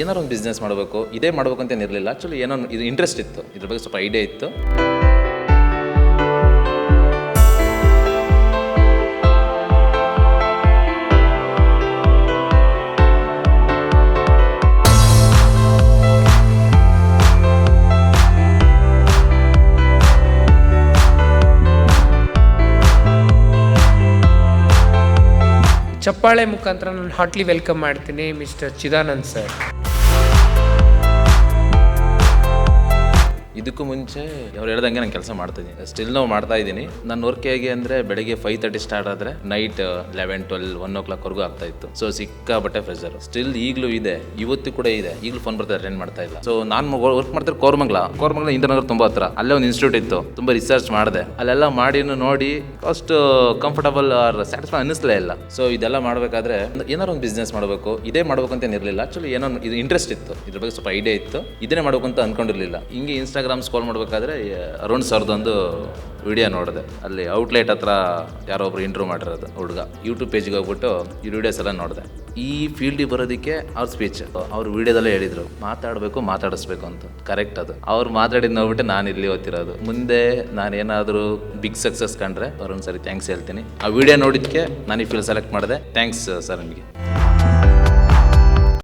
ಏನಾರು ಒಂದು ಬಿಸ್ನೆಸ್ ಮಾಡಬೇಕು, ಇದೇ ಮಾಡಬೇಕು ಅಂತ ಏನಿರಲಿಲ್ಲ ಆ್ಯಕ್ಚುಲಿ ಏನೋ ಇದು ಇಂಟ್ರೆಸ್ಟ್ ಇತ್ತು. ಇದ್ರ ಬಗ್ಗೆ ಸ್ವಲ್ಪ ಐಡಿಯಾ ಇತ್ತು. ಚಪ್ಪಾಳೆ ಮುಖಾಂತರ ನಾನು ಹಾಟ್ಲಿ ವೆಲ್ಕಮ್ ಮಾಡ್ತೀನಿ ಮಿಸ್ಟರ್ ಚಿದಾನಂದ್ ಸರ್ ಇದಕ್ಕೂ ಮುಂಚೆ ಅವ್ರು ಹೇಳ್ದಂಗೆ ನಾನು ಕೆಲಸ ಮಾಡ್ತಿದ್ದೀನಿ ಸ್ಟಿಲ್ ನಾವು ಮಾಡ್ತಾ ಇದ್ದೀನಿ. ನನ್ನ ವರ್ಕ್ ಹೇಗೆ ಅಂದರೆ ಬೆಳಗ್ಗೆ ಫೈವ್ ತರ್ಟಿ ಸ್ಟಾರ್ಟ್ ಆದರೆ ನೈಟ್ ಲೆವೆನ್ ಟ್ವೆಲ್ ಒನ್ ಓ ಕ್ಲಾಕ್ವರೆಗೂ ಆಗ್ತಾ ಇತ್ತು. ಸೊ ಸಿಕ್ಕಾಬಟ್ಟೆ ಪ್ರೆಷರ್ ಸ್ಟಿಲ್ ಈಗಲೂ ಇದೆ. ಇವತ್ತು ಕೂಡ ಇದೆ. ಈಗಲೂ ಫೋನ್ ಬರ್ತಾ ಅಟೆಂಡ್ ಮಾಡ್ತಾ ಇಲ್ಲ. ಸೊ ನಾನು ವರ್ಕ್ ಮಾಡ್ತಾರೆ ಕೋರ್ಮಂಗ್ಲ. ಕೋರ್ಮಂಗ್ಲ ಇಂದ್ರನಗರ್ ತುಂಬ ಹತ್ರ. ಅಲ್ಲೇ ಒಂದು ಇನ್ಸ್ಟಿಟ್ಯೂಟ್ ಇತ್ತು. ತುಂಬ ರಿಸರ್ಚ್ ಮಾಡಿದೆ. ಅಲ್ಲೆಲ್ಲ ಮಾಡಿ ನೋಡಿ ಫಸ್ಟ್ ಕಂಫರ್ಟಬಲ್ ಆರ್ ಸ್ಯಾಟಿಸ್ಫೈ ಅನ್ನಿಸ್ಲೇ ಇಲ್ಲ. ಸೊ ಇದೆಲ್ಲ ಮಾಡಬೇಕಾದ್ರೆ ಏನಾರು ಒಂದು ಬಿಸ್ನೆಸ್ ಮಾಡಬೇಕು. ಇದೇ ಮಾಡಬೇಕು ಅಂತ ಏನಿರಲಿಲ್ಲ ಆಕ್ಚುಲಿ ಏನೋ ಇದು ಇಂಟ್ರೆಸ್ಟ್ ಇತ್ತು. ಇದ್ರ ಬಗ್ಗೆ ಸ್ವಲ್ಪ ಐಡಿಯಾ ಇತ್ತು. ಇದನ್ನೇ ಮಾಡಬೇಕು ಅಂತ ಅಂದ್ಕೊಂಡಿರಲಿಲ್ಲ ಹಿಂಗೆ ಇನ್ಸ್ಟಾಗ್ರಾಮ್ ಸ್ಕಾಲ್ ಮಾಡಬೇಕಾದ್ರೆ ಅರುಣ್ ಸರ್ದೊಂದು ವಿಡಿಯೋ ನೋಡಿದೆ. ಅಲ್ಲಿ ಔಟ್ಲೆಟ್ ಹತ್ರ ಯಾರೋ ಒಬ್ರು ಇಂಟ್ರೂ ಮಾಡಿರೋದು ಹುಡುಗ. ಯೂಟ್ಯೂಬ್ ಪೇಜ್ಗೆ ಹೋಗ್ಬಿಟ್ಟು ಈ ವಿಡಿಯೋಸ್ ಎಲ್ಲ ನೋಡಿದೆ. ಈ ಫೀಲ್ಡಿಗೆ ಬರೋದಕ್ಕೆ ಅವ್ರ ಸ್ಪೀಚ್ ಅವ್ರ ವಿಡಿಯೋದಲ್ಲೇ ಹೇಳಿದ್ರು. ಮಾತಾಡಬೇಕು, ಮಾತಾಡಿಸ್ಬೇಕು ಅಂತ. ಕರೆಕ್ಟ್ ಅದು. ಅವ್ರು ಮಾತಾಡಿದ್ ನೋಡ್ಬಿಟ್ಟು ನಾನು ಇಲ್ಲಿ ಓದ್ತಿರೋದು. ಮುಂದೆ ನಾನು ಏನಾದರೂ ಬಿಗ್ ಸಕ್ಸಸ್ ಕಂಡ್ರೆ ಅವ್ರೊಂದು ಸರಿ ಥ್ಯಾಂಕ್ಸ್ ಹೇಳ್ತೀನಿ. ಆ ವಿಡಿಯೋ ನೋಡಿದ್ಕೆ ನಾನು ಈ ಫೀಲ್ ಸೆಲೆಕ್ಟ್ ಮಾಡಿದೆ. ಥ್ಯಾಂಕ್ಸ್ ಸರ್ ನಿಮಗೆ.